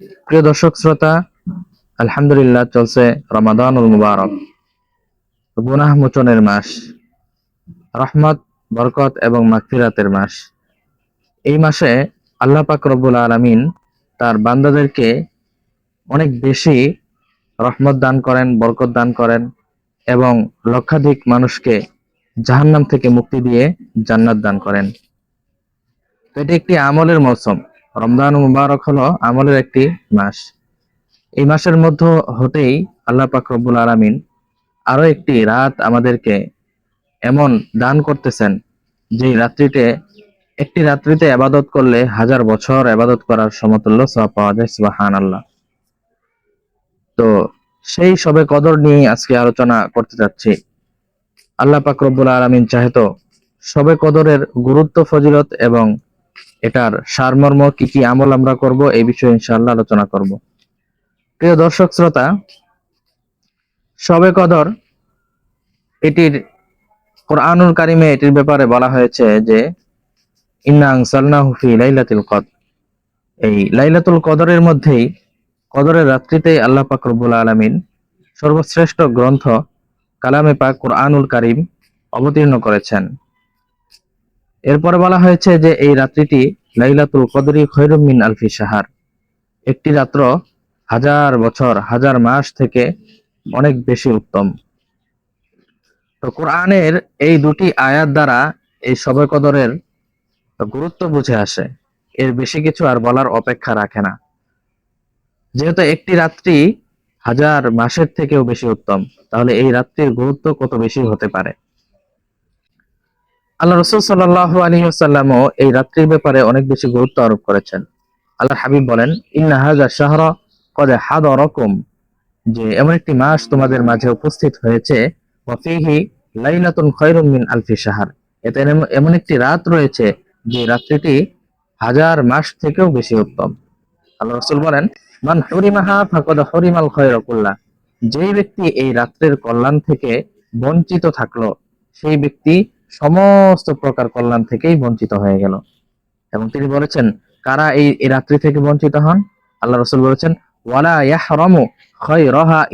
প্রিয় দর্শক শ্রোতা, আলহামদুলিল্লাহ চলছে রমাদানুল মুবারক। গুনাহ মোচনের মাস, রহমত, বরকত এবং মাগফিরাতের মাস। এই মাসে আল্লাহ পাক রব্বুল আলামিন তার বান্দাদেরকে অনেক বেশি রহমত দান করেন, বরকত দান করেন এবং লক্ষাধিক মানুষকে জাহান্নাম থেকে মুক্তি দিয়ে জান্নাত দান করেন। এটি একটি আমলের মৌসুম। রমজান মুবারক হলো আমলের একটি মাস। এই মাসের মধ্য হতেই আল্লাহ পাক রব্বুল আলামিন আরও একটি রাত আমাদেরকে এমন দান করতেছেন যে রাত্রিতে, একটি রাত্রিতে আবাদত করলে হাজার বছর আবাদত করার সমতুল্য সব পাওয়া যায় সুবাহান আল্লাহ তো সেই সবে কদর নিয়ে আজকে আলোচনা করতে যাচ্ছি। আল্লাহ পাক রব্বুল আলামিন চাহে তো সবে কদরের গুরুত্ব, ফজিলত এবং এটার সারমর্ম কি কি আমল আমরা করব, এই বিষয়ে ইনশাআল্লাহ আলোচনা করব। প্রিয় দর্শক শ্রোতা সবে কদর, এটির কোরআনুল কারিমে এটির ব্যাপারে বলা হয়েছে যে লাইলাতুল কদর। এই লাইলাতুল কদরের মধ্যেই কদরের রাত্রিতেই আল্লাহ পাক রব্বুল আলামিন সর্বশ্রেষ্ঠ গ্রন্থ কালামে পাক কোরআনুল কারিম অবতীর্ণ করেছেন। এরপরে বলা হয়েছে যে এই রাত্রিটি লাইলাতুল কদরি খৈরুম মিন আলফি সাহার একটি রাত্র হাজার বছর, হাজার মাস থেকে অনেক বেশি উত্তম। তো কোরআনের এই দুটি আয়াত দ্বারা এই সবে কদরের গুরুত্ব বুঝে আসে। এর বেশি কিছু আর বলার অপেক্ষা রাখে না। যেহেতু একটি রাত্রি হাজার মাসের থেকেও বেশি উত্তম, তাহলে এই রাত্রির গুরুত্ব কত বেশি হতে পারে? আল্লাহ রসুল সাল্লাহ আলী আসাল্লামও এই রাত্রির ব্যাপারে অনেক বেশি গুরুত্ব আরোপ করেছেন। আল্লাহ হাবিব বলেন, ইন্না হাজা শাহর কদে হাদ রকম যে এমন একটি মাস তোমাদের মাঝে উপস্থিত হয়েছে মিন আলফি শাহার এতে এমন একটি রাত রয়েছে, যে রাত্রিটি হাজার মাস থেকেও বেশি উত্তম। আল্লাহ রসুল বলেন, মান হরিমাহা ফাকদ হরিমাল খয়রকুল্লাহ যেই ব্যক্তি এই রাত্রের কল্যাণ থেকে বঞ্চিত থাকল, সেই ব্যক্তি সমস্ত প্রকার কল্যাণ থেকেই বঞ্চিত হয়ে গেল। এবং তিনি বলেছেন, কারা এই রাত্রি থেকে বঞ্চিত হন? আল্লাহ রসুল বলেছেন, ওয়ালা ইয়াহরামু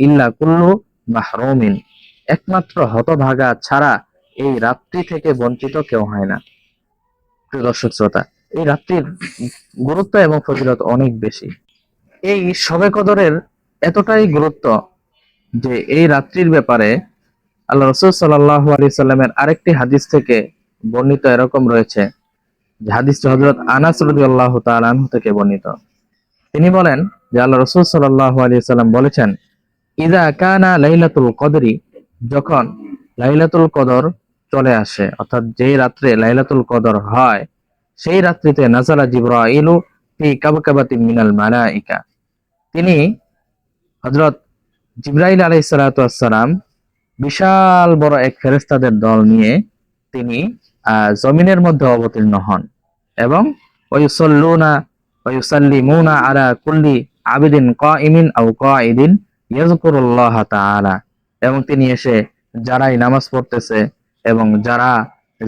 ইল্লা কুল্লু একমাত্র হতভাগা ছাড়া এই রাত্রি থেকে বঞ্চিত কেউ হয় না। প্রিয় দর্শক শ্রোতা, এই রাত্রির গুরুত্ব এবং ফজিলত অনেক বেশি। এই সবে কদরের এতটাই গুরুত্ব যে এই রাত্রির ব্যাপারে আল্লাহ রসুল সাল্লাহ আলি সাল্লামের আরেকটি হাদিস থেকে বর্ণিত এরকম রয়েছে যে হাদিসটি হজরত আনাস রদি আল্লাহ তালু থেকে বর্ণিত। তিনি বলেন যে আল্লাহ রসুল সাল্লাহ আলি সাল্লাম বলেছেন ইদা কানা লাইলাতুল কদরি যখন লাইলাতুল কদর চলে আসে, অর্থাৎ যেই রাত্রে লাইলাতুল কদর হয়, সেই রাত্রিতে নাজালা জিব্রাইলু ফি কাবকাবাতি মিনাল মালাইকা। তিনি হজরত জিব্রাইল আলাইহিস সালাতু বিশাল বড় এক ফেরেশতাদের দল নিয়ে তিনি জমিনের মধ্যে অবতীর্ণ হন এবং ওয়ুসাল্লুনা, ওয়ুসাল্লিমুনা আলা কুল্লি আবিদিন কাইমিন আও কাইদিন ইয়াজকুরুল্লাহ তাআলা। এবং তিনি এসে যারাই নামাজ পড়তেছে এবং যারা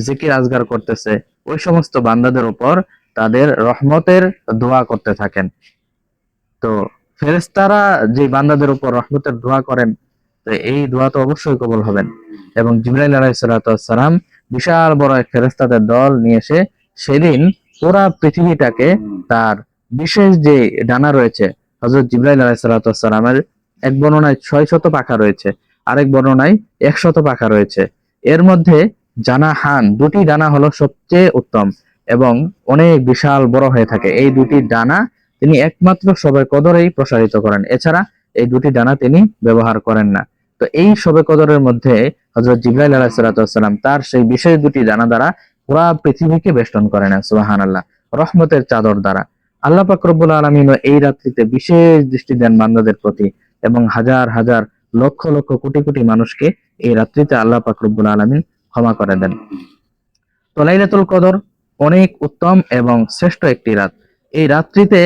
জিকির আজগার করতেছে, ওই সমস্ত বান্দাদের উপর তাদের রহমতের দোয়া করতে থাকেন। তো ফেরেশতারা যে বান্দাদের উপর রহমতের দোয়া করেন তো এই দোয়া তো অবশ্যই কবুল হবেন। এবং জিবরাইল আলাইসালাম বিশাল বড় এক ফেরেশতাদের দল নিয়ে এসে সেদিন পুরা পৃথিবীটাকে তার বিশেষ যে ডানা রয়েছে হজরত জিব্রাইল আলাইসালামের এক বর্ণনায় ছয় শত পাখা রয়েছে, আরেক বর্ণনায় একশত পাখা রয়েছে। এর মধ্যে জানা হান, দুটি ডানা হলো সবচেয়ে উত্তম এবং অনেক বিশাল বড় হয়ে থাকে। এই দুটি ডানা তিনি একমাত্র সবাই কদরেই প্রসারিত করেন। এছাড়া এই দুটি ডানা তিনি ব্যবহার করেন না। তো এই সবে কদরের মধ্যে হজরত জিব্রাইল আলাহ সাল্লাম তার সেই বিশেষ দুটি ডানা দ্বারা পুরা পৃথিবীকে বেষ্টন করেন সুবাহান আল্লাহ রহমতের চাদর দ্বারা। আল্লাহ পাক রব্বুল আলমিনও এই রাত্রিতে বিশেষ দৃষ্টি দেন বান্দাদের প্রতি এবং হাজার হাজার, লক্ষ লক্ষ, কোটি কোটি মানুষকে এই রাত্রিতে আল্লাহ পাক রব্বুল আলমিন ক্ষমা করে দেন। তো লাইলাতুল কদর অনেক উত্তম এবং শ্রেষ্ঠ একটি রাত। এই রাত্রিতে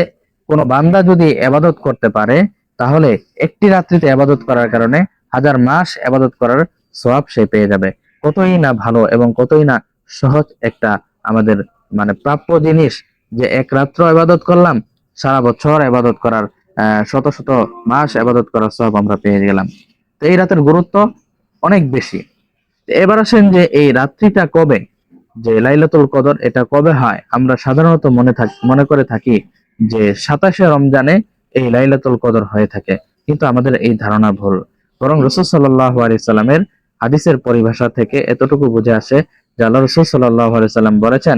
কোনো বান্দা যদি এবাদত করতে পারে, তাহলে একটি রাত্রিতে এবাদত করার কারণে হাজার মাস এবাদত করার সওয়াব সে পেয়ে যাবে। কতই না ভালো এবং কতই না সহজ একটা আমাদের মানে প্রাপ্য জিনিস যে এক রাত্র এবাদত করলাম, সারা বছর এবাদত করার শত শত মাস আবাদত করার সব আমরা পেয়ে গেলাম। তো এই রাতের গুরুত্ব অনেক বেশি। এবার আসেন যে এই রাত্রিটা কবে? যে লাইলাতুল কদর এটা কবে হয়? আমরা সাধারণত মনে থাকি, মনে করে থাকি যে সাতাশে রমজানে এই লাইলাতুল কদর হয়ে থাকে। কিন্তু আমাদের এই ধারণা ভুল। বরং রসুল সাল্লাহ সাল্লামের হাদিসের পরিভাষা থেকে এতটুকু বুঝে আসে যে আল্লাহ রসুল সাল্লাহ সাল্লাম বলেছেন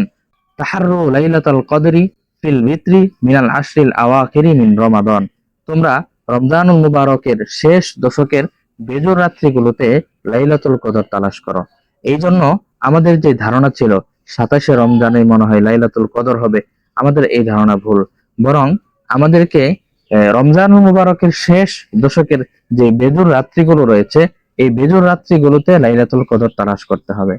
কদরি ফিল ভিত্রি মিনাল আওয়াকিরি মিন রমাদন। তোমরা রমজানুল মুবারকের শেষ দশকের বেজর রাত্রিগুলোতে লাইলাতুল কদর তালাশ করো। এই জন্য আমাদের যে ধারণা ছিল, সাতাশে রমজানে মনে হয় লাইলাতুল কদর হবে, আমাদের এই ধারণা ভুল। বরং আমাদেরকে আহ, রমজানুল মুবারকের শেষ দশকের যে বেজুর রাত্রিগুলো রয়েছে এই বেজুর রাত্রিগুলোতে লাইলাতুল কদর তালাশ করতে হবে।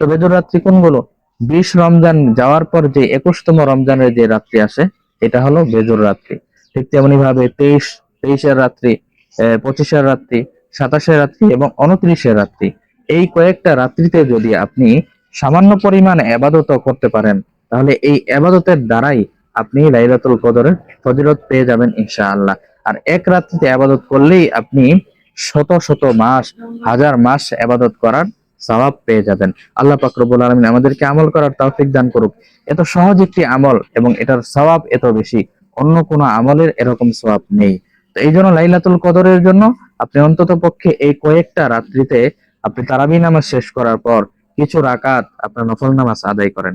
তো বেজুর রাত্রি কোনগুলো? বিশ রমজান যাওয়ার পর যে একুশতম রমজানের যে রাত্রি আসে এটা হলো বেজুর রাত্রি। ঠিক তেমনি ভাবে তেইশ তেইশের রাত্রি পঁচিশের রাত্রি সাতাশের রাত্রি এবং উনত্রিশের রাত্রি। এই কয়েকটা রাত্রিতে যদি আপনি সামান্য পরিমাণ আবাদত করতে পারেন তাহলে এই আবাদতের দ্বারাই আপনি লাইলাতুল কদরের ফজিলত পেয়ে যাবেন ইনশাআল্লাহ। আর এক রাত্রিতে আবাদত করলেই আপনি শত শত মাস, হাজার মাস আবাদত করার সওয়াব পেয়ে যাবেন। আল্লাহ পাক রব্বুল আলামিন আমাদেরকে আমল করার তৌফিক দান করুক। এত সহজ একটি আমল এবং এটার সওয়াব এত বেশি, অন্য কোনো আমলের এরকম সওয়াব নেই। তো এই জন্য লাইলাতুল কদরের জন্য আপনি অন্তত পক্ষে এই কয়েকটা রাত্রিতে আপনি তারাবি নামাজ শেষ করার পর কিছু রাকাত আপনার নফল নামাজ আদায় করেন।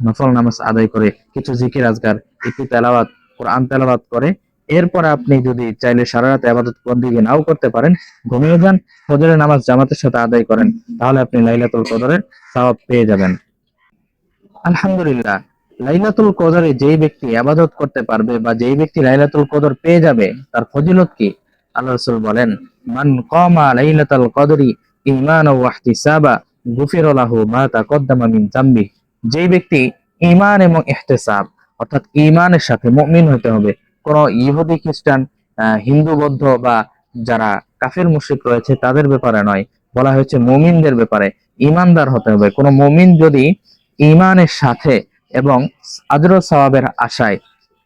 নফল নামাজ আদায় করে, কিছু জিকির, আজগার, একটু তেলাওয়াত, কোরআন তেলাওয়াত করে। এরপরে আপনি যদি চাইলে সারা রাত আবাদত বন্দিগি নাও করতে পারেন, ঘুমিয়ে যান, ফজরের নামাজ জামাতের সাথে আদায় করেন, তাহলে আপনি লাইলাতুল কদরের সওয়াব পেয়ে যাবেন। আলহামদুলিল্লাহ, লাইলাতুল কদরে যেই ব্যক্তি আবাদত করতে পারবে বা যেই ব্যক্তি লাইলাতুল কদর পেয়ে যাবে, তার ফজিলত কি? আল্লাহ রাসূল বলেন, মান কামা লাইলাতুল কদরি ঈমানা ওয়া ইহতিসাবা গুফির লাহু মা তাকদ্দামা মিন যামবি যেই ব্যক্তি ঈমান এবং ইহতিসাব, অর্থাৎ ঈমানের সাথে মুমিন হতে হবে, কোন ইহুদি, খ্রিস্টান হিন্দু, বৌদ্ধ বা যারা কাফের, মুশরিক রয়েছে, তাদের ব্যাপারে নয়। বলা হয়েছে মুমিনদের ব্যাপারে ইমানদার হতে হবে। কোন মুমিন যদি ইমানের সাথে এবং আজর সওয়াবের আশায়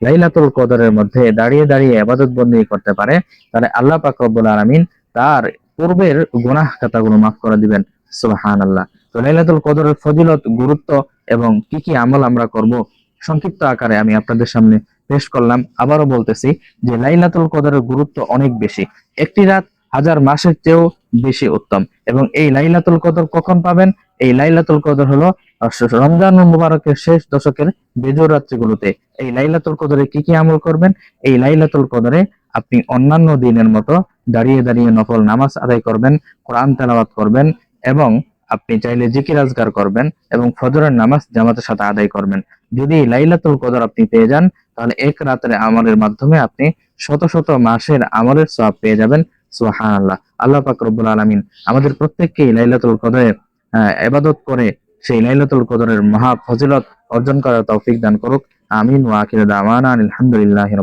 লাইলাতুল কদরের মধ্যে দাঁড়িয়ে দাঁড়িয়ে আবাদত বন্দী করতে পারে, তাহলে আল্লাহ পাক রব্বুল আলামিন তার পূর্বের গুনাহ খাতাগুলো মাফ করে দিবেন। সুবহানাল্লাহ। তো লাইলাতুল কদরের ফজিলত, গুরুত্ব এবং কি কি আমল আমরা করব সংক্ষিপ্ত আকারে আমি আপনাদের সামনে পেশ করলাম। আবারও বলতেছি যে লাইলাতুল কদরের গুরুত্ব অনেক বেশি। একটি রাত হাজার মাসের চেয়েও বেশি উত্তম। এবং এই লাইলাতুল কদর কখন পাবেন? এই লাইলাতুল কদর হলো রমজান মুবারকের শেষ দশকের বেজর রাত্রিগুলোতে। এই লাইলাতুল কদরে কি কি আমল করবেন? এই লাইলাতুল কদরে আপনি অন্যান্য দিনের মতো দাঁড়িয়ে দাঁড়িয়ে নফল নামাজ আদায় করবেন, কোরআন তেলাওয়াত করবেন এবং আপনি চাইলে জিকির আজগার করবেন এবং ফজরের নামাজ জামাতের সাথে আদায় করবেন। যদি লাইলাতুল কদর আপনি পেয়ে যান তাহলে এক রাতের আমলের মাধ্যমে আপনি শত শত মাসের আমলের সওয়াব পেয়ে যাবেন। সুবহানাল্লাহ। আল্লাহ পাক রব্বুল আলামিন আমাদের প্রত্যেককে এই লাইলাতুল কদরে আহ, ইবাদত করে সেই লাইলাতুল কদরের মহা ফজিলত অর্জন করার তৌফিক দান করুক। আমিন ওয়া আখিরু দাওয়ানা আলহামদুলিল্লাহি